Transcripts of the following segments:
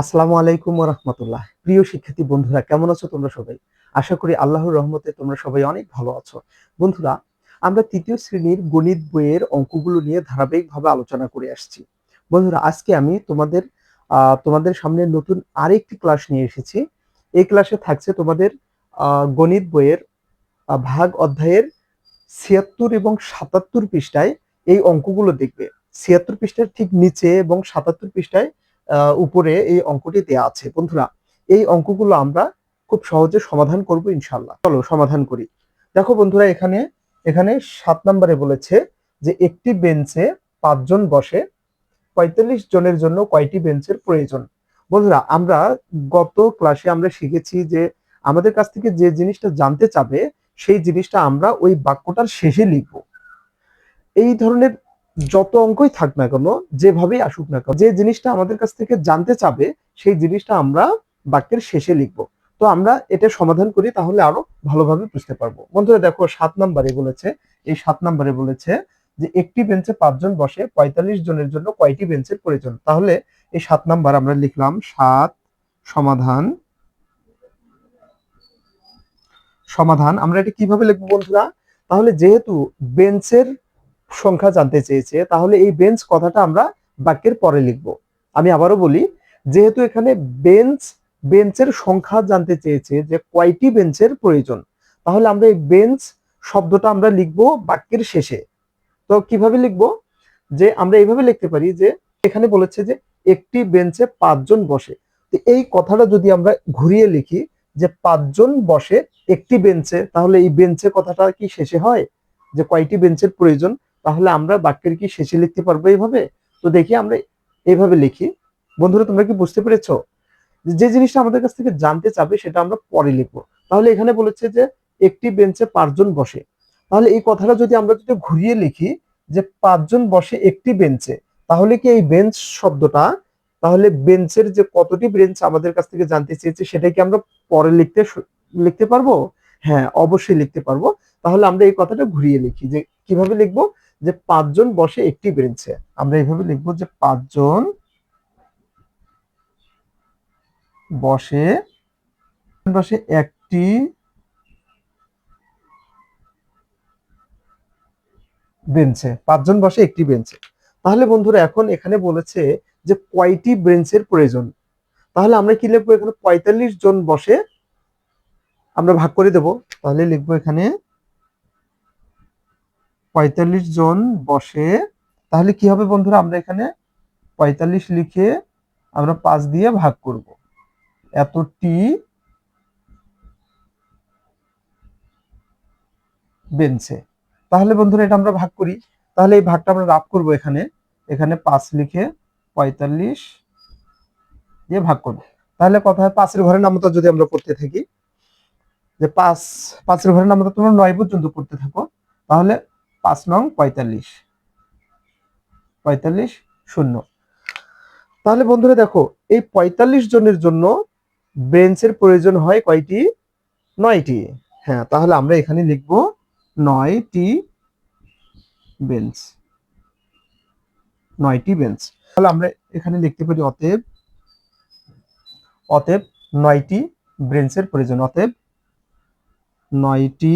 আসসালামু আলাইকুম রহমতুল্লাহ প্রিয় শিক্ষার্থী বন্ধুরা, কেমন আছো তোমরা সবাই? আশা করি আল্লাহর রহমতে তোমরা সবাই অনেক ভালো আছো। বন্ধুরা, আমরা তৃতীয় শ্রেণির গণিত বইয়ের অঙ্কগুলো নিয়ে ধারাবাহিকভাবে আলোচনা করে আসছি। বন্ধুরা, আজকে আমি তোমাদের তোমাদের সামনে নতুন আরেকটি ক্লাস নিয়ে এসেছি। এই ক্লাসে থাকছে তোমাদের গণিত বইয়ের ভাগ অধ্যায়ের ছিয়াত্তর এবং সাতাত্তর পৃষ্ঠায় এই অঙ্কগুলো দেখবে। ছিয়াত্তর পৃষ্ঠার ঠিক নিচে এবং সাতাত্তর পৃষ্ঠায় উপরে এই অঙ্কটি দেয়া আছে। বন্ধুরা, এই অঙ্কগুলো আমরা খুব সহজে সমাধান করব ইনশাল্লাহ চলো সমাধান করি। দেখো বন্ধুরা, এখানে এখানে সাত নম্বরে বলেছে যে একটি বেঞ্চে পাঁচজন বসে, পঁয়তাল্লিশ জনের জন্য কয়টি বেঞ্চের প্রয়োজন? বন্ধুরা, আমরা গত ক্লাসে আমরা শিখেছি যে আমাদের কাছ থেকে যে জিনিসটা জানতে চাবে, সেই জিনিসটা আমরা ওই বাক্যটার শেষে লিখব। এই ধরনের যত অঙ্কই থাক না কেন, যেভাবেই আসুক না কেন, যে জিনিসটা আমাদের কাছ থেকে জানতে চাবে, সেই জিনিসটা আমরা বাক্যের শেষে লিখব। তো আমরা এটা সমাধান করি, তাহলে আরও ভালোভাবে বুঝতে পারব। বন্ধুরা, দেখো, সাত নাম্বারে বলেছে, এই সাত নাম্বারে বলেছে যে, একটি বেঞ্চে পাঁচজন বসে, পঁয়তাল্লিশ জনের জন্য কয়টি বেঞ্চের প্রয়োজন? তাহলে এই সাত নাম্বার আমরা লিখলাম, সাত সমাধান সমাধান। আমরা এটা কীভাবে লিখব বন্ধুরা? তাহলে যেহেতু বেঞ্চের সংখ্যা জানতে চেয়েছে, তাহলে এই বেঞ্চ কথাটা আমরা বাক্যের পরে লিখব। আমি আবারও বলি, যেহেতু এখানে বেঞ্চ বেঞ্চের সংখ্যা জানতে চেয়েছে যে কয়টি বেঞ্চের প্রয়োজন, তাহলে আমরা এই বেঞ্চ শব্দটা আমরা লিখব বাক্যের শেষে। তো কীভাবে লিখব? যে আমরা এইভাবে লিখতে পারি যে এখানে বলেছে যে একটি বেঞ্চে পাঁচজন বসে। তো এই কথাটা যদি আমরা ঘুরিয়ে লিখি যে পাঁচজন বসে একটি বেঞ্চে তাহলে এই বেঞ্চে কথাটা কি শেষে হয়? যে কয়টি বেঞ্চের প্রয়োজন? তাহলে আমরা বাক্যের কি শেষে লিখতে পারব এইভাবে? তো দেখি আমরা এইভাবে লিখি। বন্ধুরা, তোমরা কি বুঝতে পেরেছ? যে জিনিসটা আমাদের কাছ থেকে জানতে চাবে সেটা আমরা পরে লিখব। তাহলে এখানে বলেছে যে, একটি বেঞ্চে পাঁচজন বসে। তাহলে এই কথাটা যদি আমরা যদি ঘুরিয়ে লিখি যে, পাঁচজন বসে একটি বেঞ্চে, তাহলে কি এই বেঞ্চ শব্দটা, তাহলে বেঞ্চের যে কতটি বেঞ্চ আমাদের কাছ থেকে জানতে চেয়েছে সেটা কি আমরা পরে লিখতে লিখতে পারব? হ্যাঁ অবশ্যই লিখতে পারব। তাহলে আমরা এই কথাটা ঘুরিয়ে লিখি যে, কীভাবে লিখব? যে পাঁচজন বসে একটি বেঞ্চে আমরা এইভাবে লিখব যে পাঁচজন বসে বসে একটি বেঞ্চে পাঁচজন বসে একটি বেঞ্চে তাহলে বন্ধুরা, এখন এখানে বলেছে যে কয়টি বেঞ্চের প্রয়োজন? তাহলে আমরা কি লিখব এখানে? পঁয়তাল্লিশ জন বসে আমরা ভাগ করে দেব। তাহলে লিখব এখানে পঁয়তাল্লিশ জন বসে, তাহলে কি হবে বন্ধুরা? আমরা এখানে পঁয়তাল্লিশ লিখে আমরা পাঁচ দিয়ে ভাগ করব। এতটি বেঞ্চে তাহলে বন্ধুরা এটা আমরা ভাগ করি। তাহলে এই ভাগটা আমরা রাফ করব এখানে। এখানে পাঁচ লিখে পঁয়তাল্লিশ দিয়ে ভাগ করব। তাহলে কথা হয় পাঁচের ঘরের নামতা যদি আমরা করতে থাকি, যে পাঁচ, পাঁচের ঘরের নামতা তোমরা নয় পর্যন্ত করতে থাকো। তাহলে পাঁচ নং পঁয়তাল্লিশ। পঁয়তাল্লিশ শূন্য। তাহলে বন্ধুরা দেখো, এই পঁয়তাল্লিশ জনের জন্য বেঞ্চের প্রয়োজন হয় কয়টি? নয়টি। হ্যাঁ তাহলে আমরা এখানে লিখব নয়টি বেঞ্চ নয়টি বেঞ্চ তাহলে আমরা এখানে লিখতে পারি অতএব অতএব নয়টি বেঞ্চের প্রয়োজন। অতএব নয়টি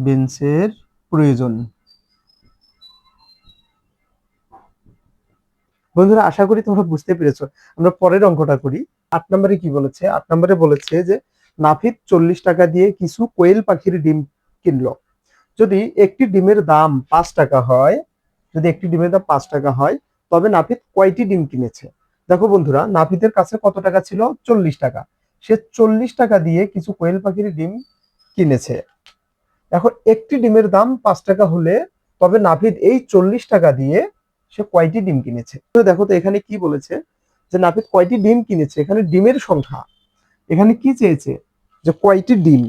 বেঞ্চের প্রয়োজন। বন্ধুরা, আশা করি তোমরা বুঝতে পেরেছ। আমরা পরের অঙ্কটা করি। আট নম্বরে কি বলেছে? আট নম্বরে বলেছে যে, নাফিদ চল্লিশ টাকা দিয়ে কিছু কোয়েল পাখির ডিম কিনলো। যদি একটি ডিমের দাম পাঁচ টাকা হয়, যদি একটি ডিমের দাম পাঁচ টাকা হয়, তবে নাফিদ কয়টি ডিম কিনেছে? দেখো বন্ধুরা, নাফিদের কাছে কত টাকা ছিল? চল্লিশ টাকা। সে চল্লিশ টাকা দিয়ে কিছু কোয়েল পাখির ডিম কিনেছে। এখন একটি ডিমের দাম পাঁচ টাকা হলে, তবে নাফিদ এই চল্লিশ টাকা দিয়ে সে কয়টি ডিম কিনেছে? দেখো তো এখানে কি বলেছে যে নাফিদ কয়টি ডিম কিনেছে? এখানে ডিমের সংখ্যা। এখানে কি চেয়েছে? যে কয়টি ডিম?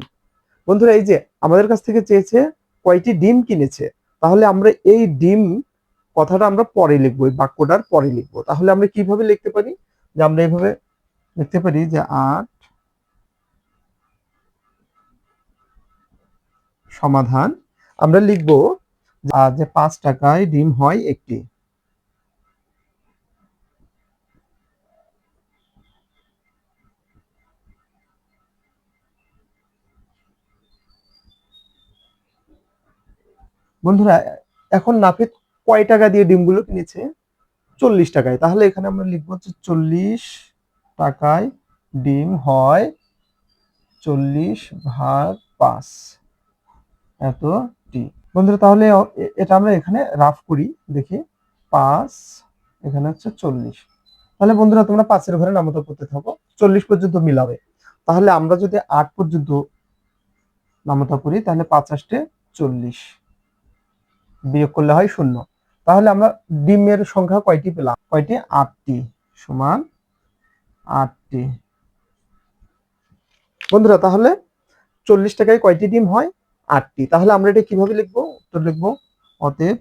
বন্ধুরা, এই যে আমাদের কাছ থেকে চেয়েছে কয়টি ডিম কিনেছে, তাহলে আমরা এই ডিম কথাটা আমরা পরে লিখব, এই বাক্যটার পরে লিখব। তাহলে আমরা কীভাবে লিখতে পারি? যে আমরা এইভাবে লিখতে পারি যে আট সমাধান, আমরা লিখব যে পাঁচ টাকায় ডিম হয় একটি। বন্ধুরা, এখন নাফিদ কয় টাকা দিয়ে ডিমগুলো কিনেছে? চল্লিশ টাকায়। তাহলে এখানে আমরা লিখব যে চল্লিশ টাকায় ডিম হয় চল্লিশ ভাগ পাঁচ। এত টি বন্ধুরা, তাহলে এটা আমরা এখানে রাফ করি, দেখি। পাঁচ, এখানে হচ্ছে চল্লিশ। তাহলে বন্ধুরা, তোমরা পাঁচের ঘরে নামতা করতে থাকো। চল্লিশ পর্যন্ত মিলাবে। তাহলে আমরা যদি আট পর্যন্ত নামতা করি, তাহলে পাঁচ আষ্টে চল্লিশ। বিয়োগ করলে হয় শূন্য। তাহলে আমরা ডিমের সংখ্যা কয়টি পেলাম? কয়টি? আটটি সমান আটটি। বন্ধুরা, তাহলে চল্লিশ টাকায় কয়টি ডিম হয়? আটটি। তাহলে আমরা এটা কীভাবে লিখব? উত্তর লিখব, অতএব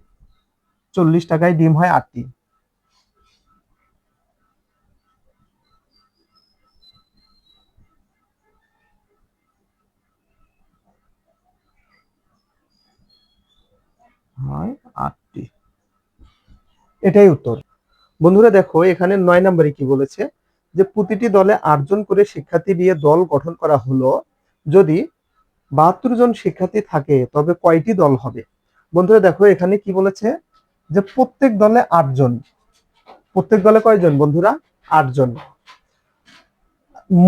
চল্লিশ টাকায় ডিম হয় আটটি। হয় আটটি। এটাই উত্তর। বন্ধুরা দেখো, এখানে নয় নম্বরে কি বলেছে? যে প্রতিটি দলে আটজন করে শিক্ষার্থী নিয়ে দল গঠন করা হলো যদি বাহাত্তর জন শিক্ষার্থী থাকে, তবে কয়টি দল হবে? বন্ধুরা দেখো, এখানে কি বলেছে যে প্রত্যেক দলে আটজন প্রত্যেক দলে কয়জন বন্ধুরা? আটজন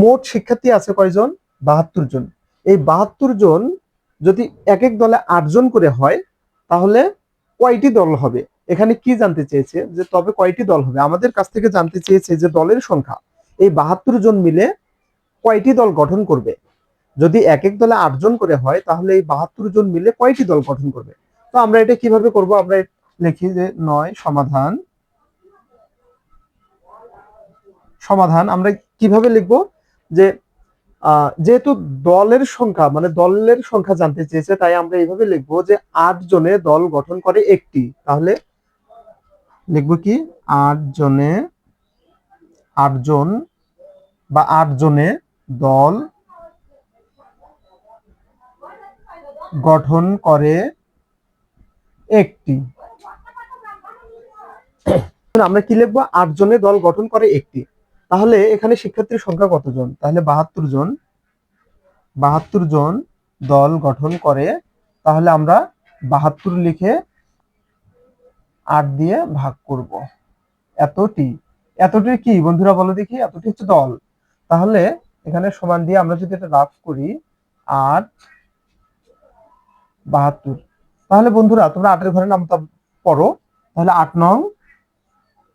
মোট শিক্ষার্থী আছে কয়জন? বাহাত্তর জন। এই বাহাত্তর জন যদি এক এক দলে আটজন করে হয়, তাহলে কয়টি দল হবে? এখানে কি জানতে চেয়েছে যে তবে কয়টি দল হবে? আমাদের কাছ থেকে জানতে চেয়েছে যে দলের সংখ্যা। এই বাহাত্তর জন মিলে কয়টি দল গঠন করবে? যদি এক এক দলে আটজন করে হয়, তাহলে এই বাহাত্তর জন মিলে কয়টি দল গঠন করবে? তো আমরা এটা কীভাবে করব? আমরা লিখি যে নয়, সমাধান। সমাধান আমরা কীভাবে লিখব? যে যেহেতু দলের সংখ্যা মানে দলের সংখ্যা জানতে চেয়েছে, তাই আমরা এইভাবে লিখব যে আট জনে দল গঠন করে একটি। তাহলে লিখব কি? আট জনে আটজন বা আট জনে দল গঠন করে একটি। আমরা কি লিখব? আট জনে দল গঠন করে একটি। তাহলে এখানে শিক্ষার্থীর সংখ্যা কতজন? তাহলে বাহাত্তর জন বাহাত্তর জন দল গঠন করে। তাহলে আমরা বাহাত্তর লিখে আট দিয়ে ভাগ করব। এতটি। এতটি কি? বন্ধুরা বলো দেখি। এতটি হচ্ছে দল। তাহলে এখানে সমান দিয়ে আমরা যদি এটা রাফ করি, আট বাহাত্তর। তাহলে বন্ধুরা, তোমরা আটের ঘরে নামতা পড়ো, তাহলে আট নং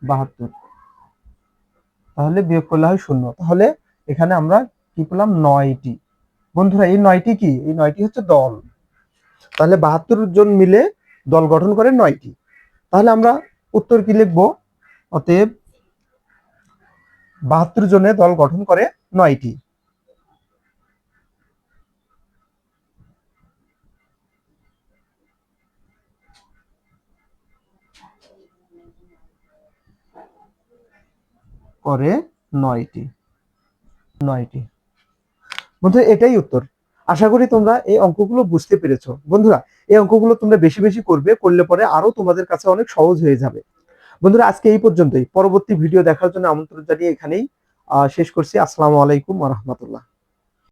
বাহাত্তর। তাহলে বিয়োগ করলে হয় শূন্য। তাহলে এখানে আমরা কি পেলাম? নয়টি। বন্ধুরা, এই নয়টি কি? এই নয়টি হচ্ছে দল। তাহলে বাহাত্তর জন মিলে দল গঠন করে নয়টি। তাহলে আমরা উত্তর কি লিখব? অতএব বাহাত্তর জনে দল গঠন করে নয়টি। করে নয়টি। নয়টি। বন্ধু, এটাই উত্তর। আশা করি তোমরা এই অঙ্কগুলো বুঝতে পেরেছ। বন্ধুরা, এই অঙ্কগুলো তোমরা বেশি বেশি করবে, করলে পরে আরও তোমাদের কাছে অনেক সহজ হয়ে যাবে। বন্ধুরা, আজকে এই পর্যন্তই। পরবর্তী ভিডিও দেখার জন্য আমন্ত্রণ জানিয়ে এখানেই শেষ করছি। আসসালামু আলাইকুম রহমতুল্লাহ।